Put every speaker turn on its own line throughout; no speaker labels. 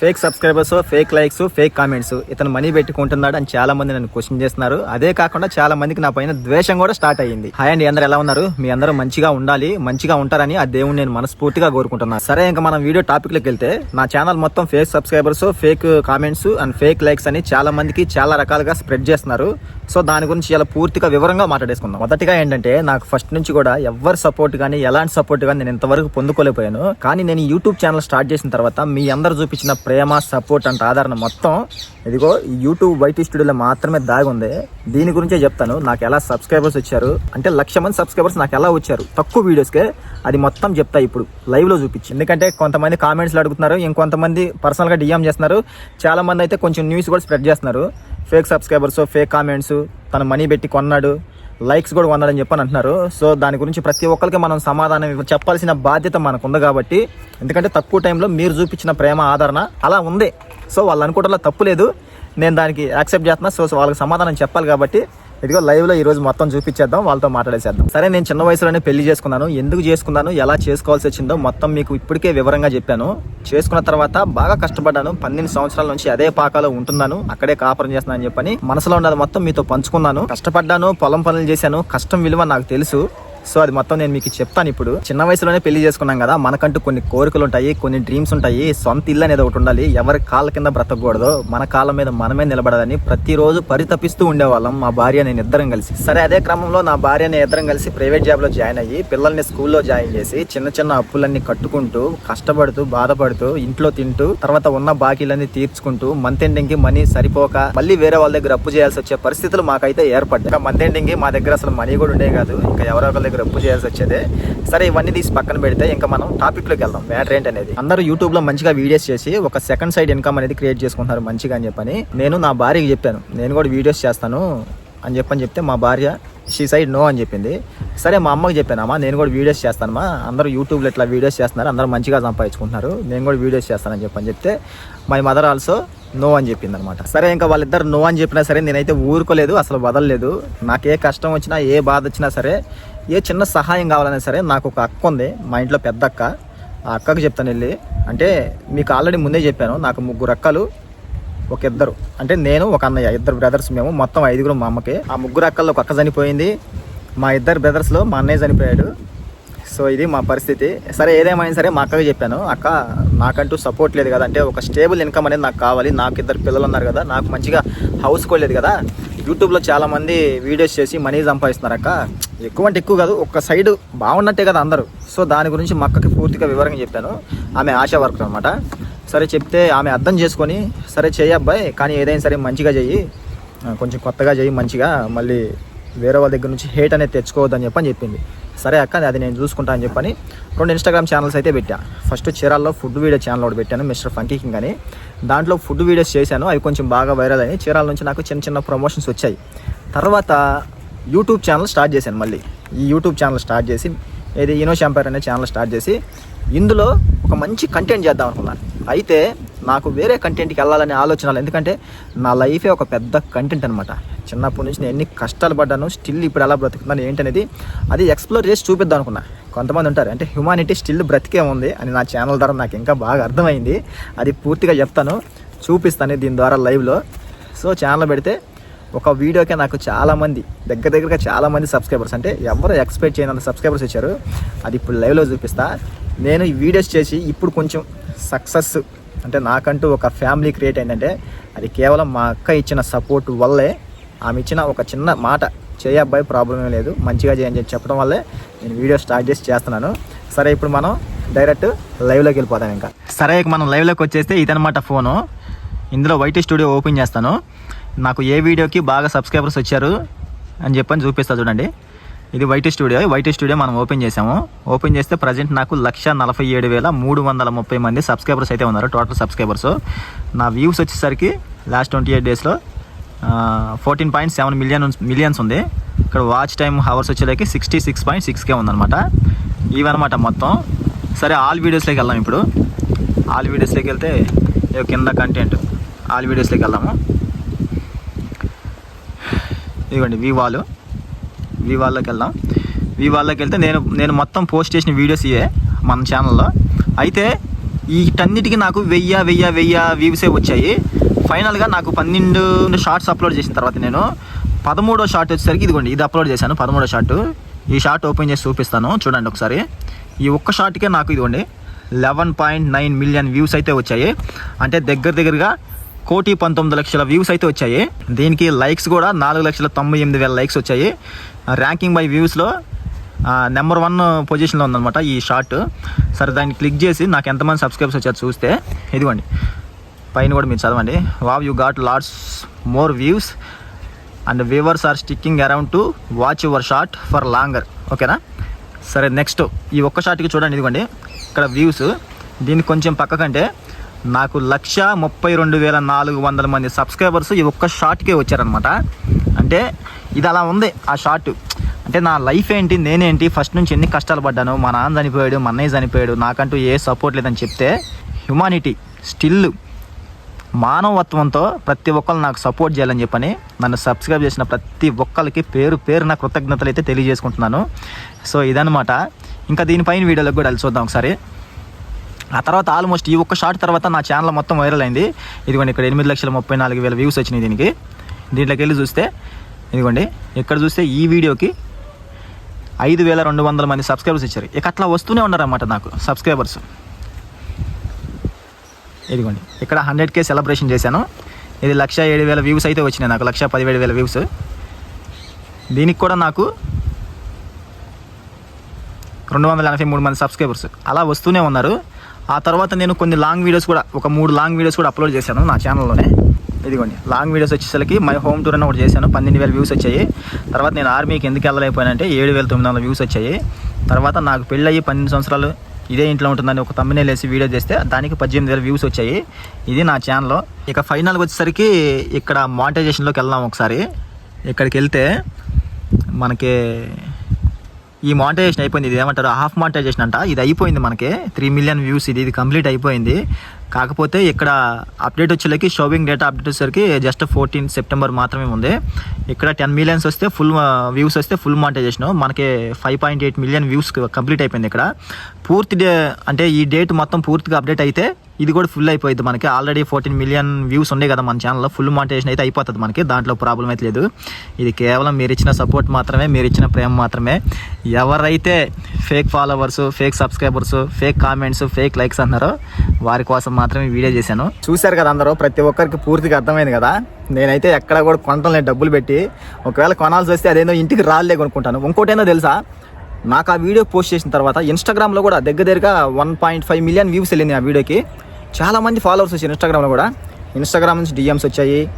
Fake subscribers fake likes fake comments. ఇతను money పెట్టుకుంటున్నాడు అని చాలా మంది నన్ను క్వశ్చన్ చేస్తున్నారు. అదే కాకుండా చాలా మందికి నా పైన ద్వేషం కూడా స్టార్ట్ అయ్యింది. హాయ్ అండి అందరూ ఎలా ఉన్నారు? మీ అందరూ మంచిగా ఉండాలి మంచిగా ఉంటారని ఆ దేవుని నేను మనస్ఫూర్తిగా కోరుకుంటున్నాను సరే ఇంకా మనం వీడియో టాపిక్లోకి వెళ్తే నా ఛానల్ మొత్తం fake subscribers fake comments and fake likes అని చాలా మందికి చాలా రకాలుగా స్ప్రెడ్ చేస్తున్నారు. సో దాని గురించి ఇలా పూర్తిగా వివరంగా మాట్లాడేసుకుందాం. మొదటిగా ఏంటంటే నాకు ఫస్ట్ నుంచి కూడా ఎవరి సపోర్ట్ కానీ ఎలాంటి సపోర్ట్ కానీ నేను ఇంతవరకు పొందుకోలేకపోయాను. కానీ నేను యూట్యూబ్ ఛానల్ స్టార్ట్ చేసిన తర్వాత మీ అందరు చూపించిన ప్రేమ సపోర్ట్ అంటే ఆదరణ మొత్తం. ఇదిగో యూట్యూబ్ వైటీ స్టూడియోలో మాత్రమే దాగి ఉంది. దీని గురించే చెప్తాను. నాకు ఎలా సబ్స్క్రైబర్స్ వచ్చారు? అంటే లక్ష మంది సబ్స్క్రైబర్స్ నాకు ఎలా వచ్చారు? తక్కువ వీడియోస్కే అది మొత్తం చెప్తా ఇప్పుడు. లైవ్లో చూపించి. ఎందుకంటే కొంతమంది కామెంట్స్లో అడుగుతున్నారు. ఇంకొంతమంది పర్సనల్గా డిఎం చేస్తున్నారు. చాలా మంది అయితే కొంచెం న్యూస్ కూడా స్ప్రెడ్ చేస్తున్నారు. ఫేక్ సబ్స్క్రైబర్స్ ఫేక్ కామెంట్స్ తన మనీ పెట్టి కొన్నాడు. లైక్స్ కూడా ఉన్నారని చెప్పని అంటున్నారు. సో దాని గురించి ప్రతి ఒక్కరికి మనం సమాధానం చెప్పాల్సిన బాధ్యత మనకు ఉంది కాబట్టి ఎందుకంటే తక్కువ టైంలో మీరు చూపించిన ప్రేమ ఆదరణ అలా ఉంది. సో వాళ్ళు అనుకోవడంలో తప్పు లేదు. నేను దానికి యాక్సెప్ట్ చేస్తున్నా. సో సో వాళ్ళకి సమాధానం చెప్పాలి కాబట్టి ఇదిగో లైవ్లో ఈ రోజు మొత్తం చూపించేద్దాం వాళ్ళతో మాట్లాడేసేద్దాం. సరే నేను చిన్న వయసులోనే పెళ్ళి చేసుకున్నాను. ఎందుకు చేసుకున్నాను? ఎలా చేసుకోవాల్సి వచ్చిందో మొత్తం మీకు ఇప్పటికే వివరంగా చెప్పాను. చేసుకున్న తర్వాత బాగా కష్టపడ్డాను. పన్నెండు సంవత్సరాల నుంచి అదే పాకాలో ఉంటున్నాను. అక్కడే కాపురం చేస్తున్నాను అని చెప్పని మనసులో ఉన్నది మొత్తం మీతో పంచుకున్నాను. కష్టపడ్డాను పొలం పనులు చేశాను. కష్టం విలువ నాకు తెలుసు. సో అది మొత్తం నేను మీకు చెప్తాను ఇప్పుడు. చిన్న వయసులోనే పెళ్ళి చేసుకున్నాం కదా మనకంటూ కొన్ని కోరికలు ఉంటాయి కొన్ని డ్రీమ్స్ ఉంటాయి. సొంత ఇల్లు అనేది ఒకటి ఉండాలి. ఎవరి కాళ్ళ కింద బ్రతకూడదు. మన కాళ్ళ మీద మనమే నిలబడాలని ప్రతిరోజు పరితపిస్తూ ఉండేవాళ్ళం మా భార్య నేను ఇద్దరం కలిసి. సరే అదే క్రమంలో నా భార్య నేను ఇద్దరం కలిసి ప్రైవేట్ జాబ్లో జాయిన్ అయ్యి పిల్లల్ని స్కూల్లో జాయిన్ చేసి చిన్న చిన్న అప్పులన్నీ కట్టుకుంటూ కష్టపడుతూ బాధపడుతూ ఇంట్లో తింటూ తర్వాత ఉన్న బాకీలన్నీ తీర్చుకుంటూ మంత్ ఎండింగ్కి మనీ సరిపోక మళ్ళీ వేరే వాళ్ళ దగ్గర అప్పు చేయాల్సి వచ్చే పరిస్థితులు మాకైతే ఏర్పడ్డాయి. ఇంకా మంత్ ఎండింగ్కి మా దగ్గర అసలు మనీ కూడా ఉండే కాదు. ఇంకా ఎవరో ఒకరి దగ్గర అప్పు చేయాల్సి వచ్చేదే. సరే ఇవన్నీ తీసి పక్కన పెడితే ఇంకా మనం టాపిక్లోకి వెళ్దాం. మ్యాటర్ ఏంటనేది. అందరూ యూట్యూబ్లో మంచిగా వీడియోస్ చేసి ఒక సెకండ్ సైడ్ ఇన్కమ్ అనేది క్రియేట్ చేసుకుంటున్నారు మంచిగా అని చెప్పని. నేను నా భార్యకి చెప్పాను. నేను కూడా వీడియోస్ చేస్తాను అని చెప్పని చెప్తే మా భార్య షీ సైడ్ నో అని చెప్పింది. సరే మా అమ్మకి చెప్పానమ్మా నేను కూడా వీడియోస్ చేస్తానమ్మా అందరూ యూట్యూబ్లో ఇట్లా వీడియోస్ చేస్తున్నారు. అందరూ మంచిగా సంపాదించుకుంటున్నారు. నేను కూడా వీడియోస్ చేస్తానని చెప్పని చెప్తే మై మదర్ ఆల్సో నో అని చెప్పింది అనమాట సరే ఇంకా వాళ్ళిద్దరు నో అని చెప్పినా సరే నేనైతే ఊరుకోలేదు అసలు వదలలేదు. నాకు ఏ కష్టం వచ్చినా ఏ బాధ వచ్చినా సరే ఏ చిన్న సహాయం కావాలన్నా సరే నాకు ఒక అక్క ఉంది మా ఇంట్లో పెద్ద అక్క. ఆ అక్కకి చెప్తాను వెళ్ళి. అంటే మీకు ఆల్రెడీ ముందే చెప్పాను నాకు ముగ్గురు అక్కలు ఒక ఇద్దరు. అంటే నేను ఒక అన్నయ్య ఇద్దరు బ్రదర్స్ మేము మొత్తం ఐదుగురు మా అమ్మకి. ఆ ముగ్గురు అక్కల్లో ఒక అక్క చనిపోయింది మా ఇద్దరు బ్రదర్స్లో మా అన్నయ్య చనిపోయాడు. సో ఇది మా పరిస్థితి. సరే ఏదేమైనా సరే మా అక్కకి చెప్పాను. అక్క నాకంటూ సపోర్ట్ లేదు కదా. అంటే ఒక స్టేబుల్ ఇన్కమ్ అనేది నాకు కావాలి. నాకు ఇద్దరు పిల్లలు ఉన్నారు కదా. నాకు మంచిగా హౌస్ కోలేదు కదా. యూట్యూబ్లో చాలా మంది వీడియోస్ చేసి మనీ సంపాదిస్తున్నారక్క. ఎక్కువ అంటే ఎక్కువ కాదు ఒక సైడ్ బాగున్నట్టే కదా అందరూ. సో దాని గురించి మక్కకి పూర్తిగా వివరంగా చెప్పాను. ఆమె ఆశా వర్కర్ అనమాట సరే చెప్తే ఆమె అర్థం చేసుకొని సరే చేయబ్బాయి అబ్బాయి కానీ ఏదైనా సరే మంచిగా చెయ్యి. కొంచెం కొత్తగా చెయ్యి మంచిగా. మళ్ళీ వేరే వాళ్ళ దగ్గర నుంచి హేట్ అనేది తెచ్చుకోవద్దని చెప్పని చెప్పింది. సరే అక్క అది నేను చూసుకుంటా అని చెప్పని రెండు ఇన్స్టాగ్రామ్ ఛానల్స్ అయితే పెట్టా. ఫస్ట్ చీరాల్లో ఫుడ్ వీడియో ఛానల్ ఒకటి పెట్టాను మిస్టర్ ఫంకీ కింగ్ అని. దాంట్లో ఫుడ్ వీడియోస్ చేశాను. అవి కొంచెం బాగా వైరల్ అని చీరాల నుంచి నాకు చిన్న చిన్న ప్రమోషన్స్ వచ్చాయి. తర్వాత యూట్యూబ్ ఛానల్ స్టార్ట్ చేశాను మళ్ళీ. ఈ యూట్యూబ్ ఛానల్ స్టార్ట్ చేసి ఇది ఇనో షాంపైర్ అనే ఛానల్ స్టార్ట్ చేసి ఇందులో ఒక మంచి కంటెంట్ చేద్దాం అనుకున్నాను. అయితే నాకు వేరే కంటెంట్కి వెళ్ళాలనే ఆలోచనలు ఎందుకంటే నా లైఫే ఒక పెద్ద కంటెంట్ అనమాట చిన్నప్పటి నుంచి నేను ఎన్ని కష్టాలు పడ్డాను స్టిల్ ఇప్పుడు ఎలా బ్రతుకుతున్నాను ఏంటనేది అది ఎక్స్ప్లోర్ చేసి చూపిద్దాం అనుకున్నా. కొంతమంది ఉంటారు. అంటే హ్యుమానిటీ స్టిల్ బ్రతికే ఉంది అని నా ఛానల్ ద్వారా నాకు ఇంకా బాగా అర్థమైంది. అది పూర్తిగా చెప్తాను. చూపిస్తాను దీని ద్వారా లైవ్లో సో ఛానల్ పెడితే ఒక వీడియోకే నాకు చాలా మంది దగ్గర దగ్గరగా చాలామంది సబ్స్క్రైబర్స్ అంటే ఎవరు ఎక్స్పెక్ట్ చేయనంత సబ్స్క్రైబర్స్ వచ్చారు అది ఇప్పుడు లైవ్లో చూపిస్తా. నేను ఈ వీడియోస్ చేసి ఇప్పుడు కొంచెం సక్సెస్ అంటే నాకంటూ ఒక ఫ్యామిలీ క్రియేట్ అయిందంటే అది కేవలం మా అక్క ఇచ్చిన సపోర్ట్ వల్లే ఆమె ఇచ్చిన ఒక చిన్న మాట చేయబ్బాయి ప్రాబ్లం ఏం లేదు. మంచిగా చేయని చెప్పడం వల్లే నేను వీడియో స్టార్ట్ చేసి చేస్తున్నాను. సరే ఇప్పుడు మనం డైరెక్ట్ లైవ్లోకి వెళ్ళిపోతాం ఇంకా. సరే ఇక మనం లైవ్లోకి వచ్చేస్తే ఇదనమాట ఫోను. ఇందులో వైటీ స్టూడియో ఓపెన్ చేస్తాను. నాకు ఏ వీడియోకి బాగా సబ్స్క్రైబర్స్ వచ్చారు అని చెప్పని చూపిస్తా చూడండి. ఇది వైటీ స్టూడియో. వైటీ స్టూడియో మనం ఓపెన్ చేసాము ఓపెన్ చేస్తే ప్రజెంట్ నాకు లక్ష నలభై ఏడు వేల మూడు వందల ముప్పై మంది సబ్స్క్రైబర్స్ అయితే ఉన్నారు టోటల్ సబ్స్క్రైబర్స్. నా వ్యూస్ వచ్చేసరికి లాస్ట్ ట్వంటీ ఎయిట్ డేస్లో fourteen point seven million millions ఉంది. ఇక్కడ వాచ్ టైం హవర్స్ వచ్చేదానికి సిక్స్టీ సిక్స్ పాయింట్ సిక్స్కే ఉందన్నమాట. ఇవన్నమాట మొత్తం. సరే ఆల్ వీడియోస్లోకి వెళ్దాం ఇప్పుడు. ఆల్ వీడియోస్లోకి వెళ్తే కింద కంటెంట్ ఆల్ వీడియోస్లోకి వెళ్దాము. ఇదిగోండి వివాలు వివాల్లోకి వెళ్దాం. వివాల్లోకి వెళ్తే నేను నేను మొత్తం పోస్ట్ చేసిన వీడియోస్ ఇవే మన ఛానల్లో అయితే వీటన్నిటికీ నాకు వెయ్యి వెయ్యి వెయ్యి వ్యూసే వచ్చాయి. ఫైనల్గా నాకు పన్నెండు షార్ట్స్ అప్లోడ్ చేసిన తర్వాత నేను పదమూడో షార్ట్ వచ్చేసరికి ఇదిగోండి ఇది అప్లోడ్ చేశాను పదమూడో షార్ట్ ఈ షార్ట్ ఓపెన్ చేసి చూపిస్తాను చూడండి ఒకసారి. ఈ ఒక్క షార్ట్కే నాకు ఇదిగోండి eleven point nine million views అయితే వచ్చాయి. అంటే దగ్గర దగ్గరగా కోటి పంతొమ్మిది లక్షల వ్యూస్ అయితే వచ్చాయి. దీనికి లైక్స్ కూడా నాలుగు లక్షల తొంభై ఎనిమిది వేల లైక్స్ వచ్చాయి. ర్యాంకింగ్ బై వ్యూస్లో నెంబర్ వన్ పొజిషన్లో ఉందన్నమాట ఈ షార్ట్ సరే దాన్ని క్లిక్ చేసి నాకు ఎంతమంది సబ్స్క్రైబ్స్ వచ్చారు చూస్తే ఇదిగోండి. పైన కూడా మీరు చదవండి. Wow you got lots more views and viewers are sticking around to watch your short for longer ఓకేనా సరే నెక్స్ట్ ఈ ఒక్క షార్ట్కి చూడండి ఇదిగోండి. ఇక్కడ వ్యూస్ దీన్ని కొంచెం పక్కకంటే నాకు లక్ష ముప్పై రెండు వేల నాలుగు వందల మంది సబ్స్క్రైబర్స్ ఈ ఒక్క షార్ట్కే వచ్చారనమాట అంటే ఇది అలా ఉంది ఆ షార్ట్ అంటే నా లైఫ్ ఏంటి నేనేంటి ఫస్ట్ నుంచి ఎన్ని కష్టాలు పడ్డాను మా నాన్న చనిపోయాడు మా అన్నయ్య చనిపోయాడు నాకంటూ ఏ సపోర్ట్ లేదని చెప్తే హ్యుమానిటీ స్టిల్ మానవత్వంతో ప్రతి ఒక్కరు నాకు సపోర్ట్ చేయాలని చెప్పని నన్ను సబ్స్క్రైబ్ చేసిన ప్రతి ఒక్కరికి పేరు పేరు నా కృతజ్ఞతలు అయితే తెలియజేసుకుంటున్నాను. సో ఇదనమాట ఇంకా దీనిపైన వీడియోలకు కూడా వెళ్ళి చూద్దాం ఒకసారి. ఆ తర్వాత ఆల్మోస్ట్ ఈ ఒక్క షార్ట్ తర్వాత నా ఛానల్ మొత్తం వైరల్ అయింది. ఇదిగోండి ఇక్కడ ఎనిమిది లక్షల ముప్పై నాలుగు వేల వ్యూస్ వచ్చినాయి దీనికి. దీంట్లోకి వెళ్ళి చూస్తే ఇదిగోండి ఇక్కడ చూస్తే ఈ వీడియోకి ఐదు వేల రెండు వందల మంది సబ్స్క్రైబర్స్ ఇచ్చారు. ఇక అట్లా వస్తూనే ఉన్నారన్నమాట నాకు సబ్స్క్రైబర్స్. ఇదిగోండి. ఇక్కడ హండ్రెడ్ కే సెలబ్రేషన్ చేశాను. ఇది లక్ష ఏడు వేల వ్యూస్ అయితే వచ్చినాయి నాకు లక్ష పదివేడు వేల వ్యూస్. దీనికి కూడా నాకు రెండు వందల ఎనభై మూడు మంది సబ్స్క్రైబర్స్ అలా వస్తూనే ఉన్నారు. ఆ తర్వాత నేను కొన్ని లాంగ్ వీడియోస్ కూడా ఒక మూడు లాంగ్ వీడియోస్ కూడా అప్లోడ్ చేశాను నా ఛానల్లోనే. ఇదిగోండి లాంగ్ వీడియోస్ వచ్చేసరికి మై హోమ్ టూర్ అని ఒకటి చేశాను పన్నెండు వేల వ్యూస్ వచ్చాయి. తర్వాత నేను ఆర్మీకి ఎందుకు వెళ్ళలేకపోయానంటే ఏడు వేల తొమ్మిది వందల వ్యూస్ వచ్చాయి. తర్వాత నాకు పెళ్ళయ్యి పన్నెండు సంవత్సరాలు ఇదే ఇంట్లో ఉంటుందని ఒక తమ్మినే వేసి వీడియో చేస్తే దానికి పద్దెనిమిది వేల వ్యూస్ వచ్చాయి. ఇది నా ఛానల్లో ఇక ఫైనల్కి వచ్చేసరికి ఇక్కడ మానిటైజేషన్లోకి వెళ్దాం ఒకసారి. ఇక్కడికి వెళ్తే మనకి ఈ మానిటైజేషన్ అయిపోయింది. ఇది ఏమంటారు? హాఫ్ మానిటైజేషన్ అంట. ఇది అయిపోయింది మనకి. త్రీ మిలియన్ వ్యూస్ ఇది ఇది కంప్లీట్ అయిపోయింది. కాకపోతే ఇక్కడ అప్డేట్ వచ్చేసరికి షోవింగ్ డేటా అప్డేట్ వచ్చేసరికి జస్ట్ ఫోర్టీన్ సెప్టెంబర్ మాత్రమే ఉంది. ఇక్కడ టెన్ మిలియన్స్ వస్తే ఫుల్ వ్యూస్ uh, వస్తే ఫుల్ మానిటైజేషన్ మనకి five point eight million views complete అయిపోయింది ఇక్కడ. పూర్తి డే అంటే ఈ డేట్ మొత్తం పూర్తిగా అప్డేట్ అయితే ఇది కూడా ఫుల్ అయిపోయింది మనకి. ఆల్రెడీ ఫోర్టీన్ మిలియన్ వ్యూస్ ఉండే కదా మన ఛానల్లో ఫుల్ మానిటైజేషన్ అయితే అయిపోతుంది మనకి. దాంట్లో ప్రాబ్లం అయితే లేదు. ఇది కేవలం మీరు ఇచ్చిన సపోర్ట్ మాత్రమే మీరు ఇచ్చిన ప్రేమ మాత్రమే. ఎవరైతే fake followers fake subscribers fake comments fake likes అన్నారో వారి కోసం మాత్రమే వీడియో చేశాను. చూశారు కదా అందరూ ప్రతి ఒక్కరికి పూర్తిగా అర్థమైంది కదా. నేనైతే ఎక్కడ కూడా కొనటం డబ్బులు పెట్టి ఒకవేళ కొనాల్సి వస్తే అదేందో ఇంటికి రాలే కొనుక్కుంటాను. ఇంకోటి ఏందో తెలుసా? నాకు ఆ వీడియో పోస్ట్ చేసిన తర్వాత ఇన్స్టాగ్రామ్లో కూడా దగ్గర దగ్గరగా one point five million views వెళ్ళింది ఆ వీడియోకి. చాలా మంది ఫాలోవర్స్ వచ్చారు ఇన్స్టాగ్రామ్లో కూడా. ఇన్స్టాగ్రామ్ నుంచి డిఎమ్స్ వచ్చాయి.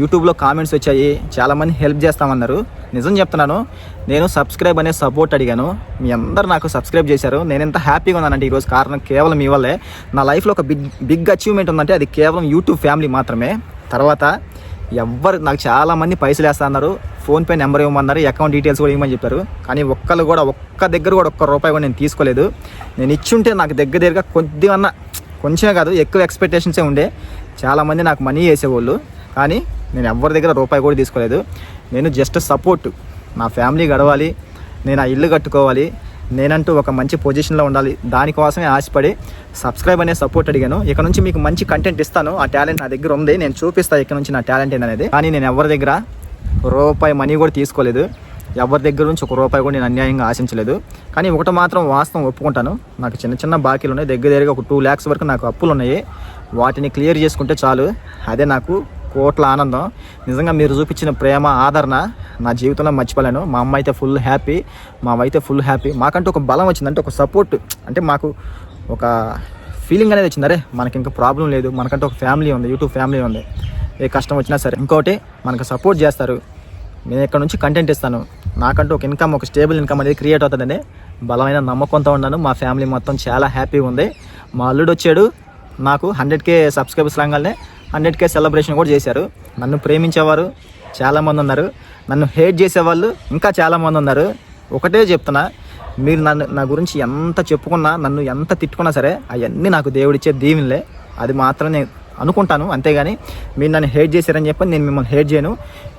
యూట్యూబ్లో కామెంట్స్ వచ్చాయి. చాలామంది హెల్ప్ చేస్తామన్నారు. నిజం చెప్తున్నాను నేను సబ్స్క్రైబ్ అనే సపోర్ట్ అడిగాను. మీ అందరు నాకు సబ్స్క్రైబ్ చేశారు. నేను ఎంత హ్యాపీగా ఉన్నానంటే ఈరోజు కారణం కేవలం మీ వల్లే. నా లైఫ్లో ఒక బిగ్ బిగ్ అచీవ్మెంట్ ఉందంటే అది కేవలం యూట్యూబ్ ఫ్యామిలీ మాత్రమే. తర్వాత ఎవ్వరు నాకు చాలా మంది పైసలు వేస్తా అన్నారు ఫోన్పే నెంబర్ ఇవ్వమన్నారు. అకౌంట్ డీటెయిల్స్ కూడా ఇవ్వమని చెప్పారు. కానీ ఒక్కరు కూడా ఒక్క దగ్గర కూడా ఒక్క రూపాయి కూడా నేను తీసుకోలేదు. నేను ఇచ్చుంటే నాకు దగ్గర దగ్గరగా కొద్దిగా కొంచెమే కాదు ఎక్కువ ఎక్స్పెక్టేషన్సే ఉండే. చాలామంది నాకు మనీ వేసేవాళ్ళు. కానీ నేను ఎవరి దగ్గర రూపాయి కూడా తీసుకోలేదు. నేను జస్ట్ సపోర్ట్ నా ఫ్యామిలీ గడవాలి. నేను ఆ ఇల్లు కట్టుకోవాలి. నేనంటూ ఒక మంచి పొజిషన్లో ఉండాలి. దానికోసమే ఆశపడి సబ్స్క్రైబ్ అనే సపోర్ట్ అడిగాను. ఇక్కడ నుంచి మీకు మంచి కంటెంట్ ఇస్తాను. ఆ టాలెంట్ నా దగ్గర ఉంది. నేను చూపిస్తాను ఇక్కడ నుంచి నా టాలెంట్ ఏంటనేది కానీ నేను ఎవరి దగ్గర రూపాయి మనీ కూడా తీసుకోలేదు. ఎవరి దగ్గర నుంచి ఒక రూపాయి కూడా నేను అన్యాయంగా ఆశించలేదు. కానీ ఒకటి మాత్రం వాస్తవం ఒప్పుకుంటాను. నాకు చిన్న చిన్న బాకీలు ఉన్నాయి దగ్గర దగ్గరగా ఒక టూ ల్యాక్స్ వరకు నాకు అప్పులు ఉన్నాయి వాటిని క్లియర్ చేసుకుంటే చాలు. అదే నాకు కోట్ల ఆనందం. నిజంగా మీరు చూపించిన ప్రేమ ఆదరణ నా జీవితంలో మర్చిపోలేను. మా అమ్మ అయితే ఫుల్ హ్యాపీ మా అయితే ఫుల్ హ్యాపీ మాకంటూ ఒక బలం వచ్చింది అంటే ఒక సపోర్ట్ అంటే మాకు ఒక ఫీలింగ్ అనేది వచ్చింది. అరే మనకి ఇంకా ప్రాబ్లం లేదు. మనకంటూ ఒక ఫ్యామిలీ ఉంది యూట్యూబ్ ఫ్యామిలీ ఉంది. ఏ కష్టం వచ్చినా సరే. ఇంకోటి మనకు సపోర్ట్ చేస్తారు. నేను ఇక్కడ నుంచి కంటెంట్ ఇస్తాను. నాకంటూ ఒక ఇన్కమ్ ఒక స్టేబుల్ ఇన్కమ్ అనేది క్రియేట్ అవుతుందని బలమైన నమ్మకంతో ఉన్నాను. మా ఫ్యామిలీ మొత్తం చాలా హ్యాపీగా ఉంది. మా అల్లుడు వచ్చాడు. నాకు హండ్రెడ్ కే సబ్స్క్రైబర్స్ రాగానే హండ్రెడ్ కే సెలబ్రేషన్ కూడా చేశారు. నన్ను ప్రేమించేవారు చాలామంది ఉన్నారు. నన్ను హేట్ చేసేవాళ్ళు ఇంకా చాలామంది ఉన్నారు. ఒకటే చెప్తున్నా మీరు నన్ను నా గురించి ఎంత చెప్పుకున్నా నన్ను ఎంత తిట్టుకున్నా సరే అవన్నీ నాకు దేవుడిచ్చే దీవెనలే. అది మాత్రం నేను అనుకుంటాను అంతేగాని మీరు నన్ను హేట్ చేశారని చెప్పి నేను మిమ్మల్ని హేట్ చేయను.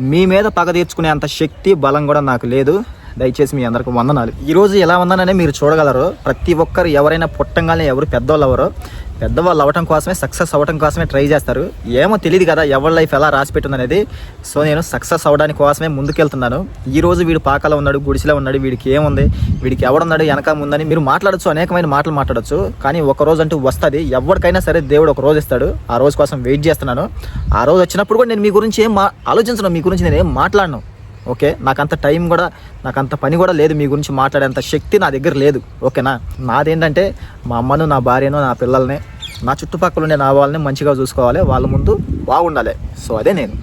మీ మీద పగ తీర్చుకునే అంత శక్తి బలం కూడా నాకు లేదు. దయచేసి మీ అందరికి వందనాలు. ఈరోజు ఎలా ఉందననే మీరు చూడగలరు ప్రతి ఒక్కరు ఎవరైనా పుట్టంగానే ఎవరు పెద్దవాళ్ళు ఎవరో పెద్దవాళ్ళు అవ్వటం కోసమే సక్సెస్ అవ్వటం కోసమే ట్రై చేస్తారు. ఏమో తెలియదు కదా ఎవరి లైఫ్ ఎలా రాసి పెట్టుంది అనేది సో నేను సక్సెస్ అవ్వడానికి కోసమే ముందుకెళ్తున్నాను. ఈ రోజు వీడు పాకలో ఉన్నాడు గుడిసెలో ఉన్నాడు వీడికి ఏముంది వీడికి ఎవడున్నాడు వెనక ముందని మీరు మాట్లాడొచ్చు అనేకమైన మాటలు మాట్లాడొచ్చు. కానీ ఒక రోజు అంటూ వస్తుంది ఎవరికైనా సరే దేవుడు ఒక రోజు ఇస్తాడు. ఆ రోజు కోసం వెయిట్ చేస్తున్నాను. ఆ రోజు వచ్చినప్పుడు కూడా నేను మీ గురించి ఏం మా ఆలోచించను మీ గురించి నేను ఏం మాట్లాడను. ఓకే? నాకంత టైం కూడా నాకు అంత పని కూడా లేదు మీ గురించి మాట్లాడేంత శక్తి నా దగ్గర లేదు. ఓకేనా? నాదేంటంటే మా అమ్మను నా భార్యను నా పిల్లల్ని నా చుట్టుపక్కల ఉండే నా వాళ్ళని మంచిగా చూసుకోవాలి. వాళ్ళ ముందు బాగుండాలి. సో అదే నేను.